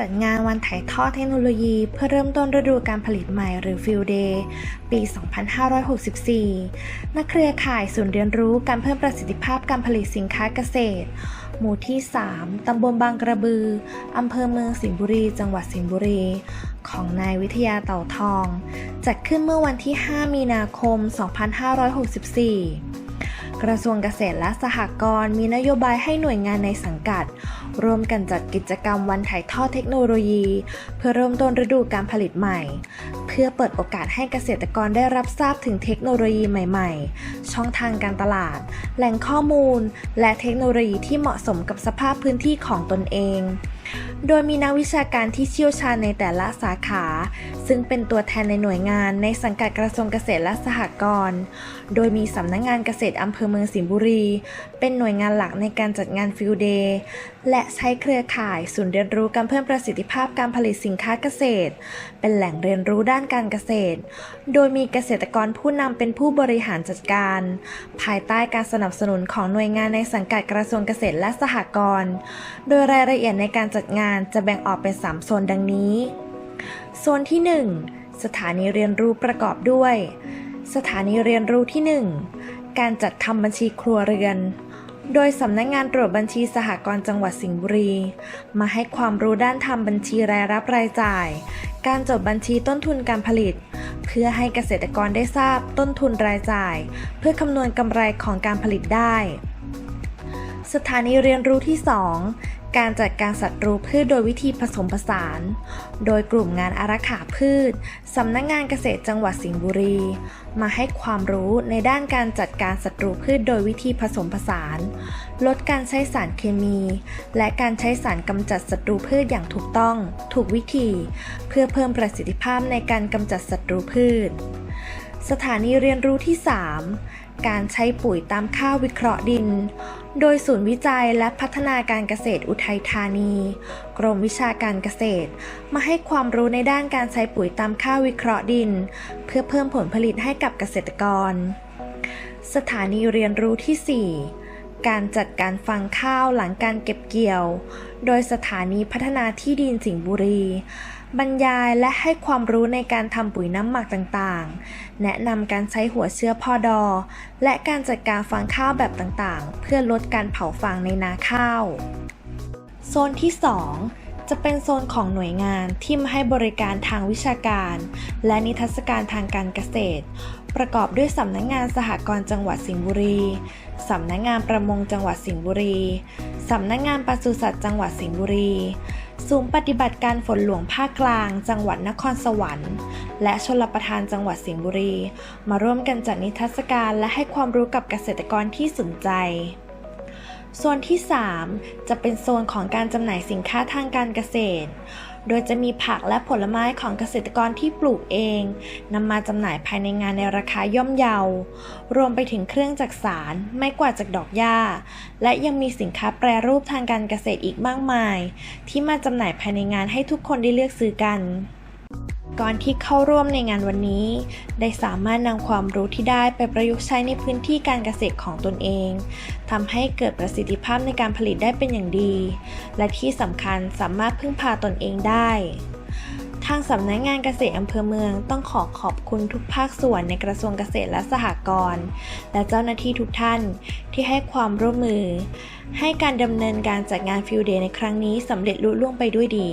จัดงานวันถ่ายทอดเทคโนโลยีเพื่อเริ่มต้นฤดูการผลิตใหม่หรือ Field Day ปี 2564 นักเครือข่ายศูนย์เรียนรู้การเพิ่มประสิทธิภาพการผลิตสินค้าเกษตร หมู่ที่ 3 ตำบลบางกระบือ อำเภอเมืองสิงห์บุรี จังหวัดสิงห์บุรี ของนายวิทยาเต่าทอง จัดขึ้นเมื่อวันที่ 5 มีนาคม 2564 กระทรวงเกษตรและสหกรณ์มีนโยบายให้หน่วยงานในสังกัด ร่วมกันจัดกิจกรรมวันถ่ายทอดเทคโนโลยี เพื่อเริ่มต้นฤดูการผลิตใหม่ เพื่อเปิดโอกาสให้เกษตรกรได้รับทราบถึงเทคโนโลยีใหม่ ๆ ช่องทางการตลาด แหล่งข้อมูล และเทคโนโลยีที่เหมาะสมกับสภาพพื้นที่ของตนเองโดยมีนักวิชาการที่เชี่ยวชาญในแต่ละสาขา ซึ่งเป็นตัวแทนในหน่วยงานในสังกัดกระทรวงเกษตรและสหกรณ์ โดยมีสำนักงงานเกษตรอำเภอเมืองสิงห์บุรี เป็นหน่วยงานหลักในการจัดงานฟิลเดย์และใช้เครือข่ายศูนย์เรียนรู้การเพิ่มประสิทธิภาพการผลิตสินค้าเกษตร เป็นแหล่งเรียนรู้ด้านการเกษตร โดยมีเกษตรกรผู้นำเป็นผู้บริหารจัดการ ภายใต้การสนับสนุนของหน่วยงานในสังกัดกระทรวงเกษตรและสหกรณ์ โดยรายละเอียดในการจัดงานจะแบ่งออกเป็น 3 โซนดังนี้ โซนที่ 1 สถานีเรียนรู้ประกอบด้วย สถานีเรียนรู้ที่ 1 การจัดทำบัญชีครัวเรือน โดยสำนักงงานตรวจบัญชีสหกรณ์จังหวัดสิงห์บุรี มาให้ความรู้ด้านทำบัญชีรายรับรายจ่าย การจดบัญชีต้นทุนการผลิต เพื่อให้เกษตรกรได้ทราบต้นทุนรายจ่าย เพื่อคำนวณกำไรของการผลิตได้สถานีเรียนรู้ที่ 2 การจัดการศัตรูพืชโดยวิธีผสมผสาน โดยกลุ่มงานอารักขาพืช สำนักงงานเกษตรจังหวัดสิงห์บุรี มาให้ความรู้ในด้านการจัดการศัตรูพืชโดยวิธีผสมผสาน ลดการใช้สารเคมี และการใช้สารกำจัดศัตรูพืชอย่างถูกต้อง ถูกวิธี เพื่อเพิ่มประสิทธิภาพในการกำจัดศัตรูพืช สถานีเรียนรู้ที่ 3 การใช้ปุ๋ยตามข้าวิเคราะห์ดิน โดยศูนย์วิจัยและพัฒนาการเกษตรอุทัยธานี กรมวิชาการเกษตร มาให้ความรู้ในด้านการใช้ปุ๋ยตามข้าววิเคราะห์ดิน เพื่อเพิ่มผลผลิตให้กับเกษตรกร สถานีเรียนรู้ที่ 4การจัดการฟังข้าวหลังการเก็บเกี่ยว โดยสถานีพัฒนาที่ดินสิงห์บุรี บรรยายและให้ความรู้ในการทำปุ๋ยน้ำหมักต่างๆ แนะนำการใช้หัวเชื้อพอดอ และการจัดการฟางข้าวแบบต่างๆ เพื่อลดการเผาฟางในนาข้าว โซนที่ 2 จะเป็นโซนของหน่วยงานที่มาให้บริการทางวิชาการ และนิทรรศการทางการเกษตร ประกอบด้วยสำนักงงานสหกรณ์จังหวัดสิงห์บุรีสำนักงานประมงจังหวัดสิงห์บุรีสำนักงานปศุสัตว์จังหวัดสิงห์บุรี ศูนย์ปฏิบัติการฝนหลวงภาคกลาง จังหวัดนครสวรรค์ และชลประทานจังหวัดสิงห์บุรี มาร่วมกันจัดนิทรรศการและให้ความรู้กับเกษตรกรที่สนใจโซนที่ 3 จะเป็นโซนของการจำหน่ายสินค้าทางการเกษตร โดยจะมีผักและผลไม้ของเกษตรกรที่ปลูกเองนำมาจำหน่ายภายในงานในราคาย่อมเยา รวมไปถึงเครื่องจักสารไม่กว่าจากดอกหญ้า และยังมีสินค้าแปรรูปทางการเกษตรอีกมากมาย ที่มาจำหน่ายภายในงานให้ทุกคนได้เลือกซื้อกัน ก่อนที่เข้าร่วมในงานวันนี้ ได้สามารถนำความรู้ที่ได้ไปประยุกต์ใช้ในพื้นที่การเกษตรของตนเองทำให้เกิดประสิทธิภาพในการผลิตได้เป็นอย่างดี และที่สำคัญสามารถพึ่งพาตนเองได้ ทางสำนักงานเกษตรอำเภอเมืองต้องขอขอบคุณทุกภาคส่วนในกระทรวงเกษตรและสหกรณ์และเจ้าหน้าที่ทุกท่านที่ให้ความร่วมมือ ให้การดำเนินการจัดงานฟิลเดย์ในครั้งนี้สำเร็จลุล่วงไปด้วยดี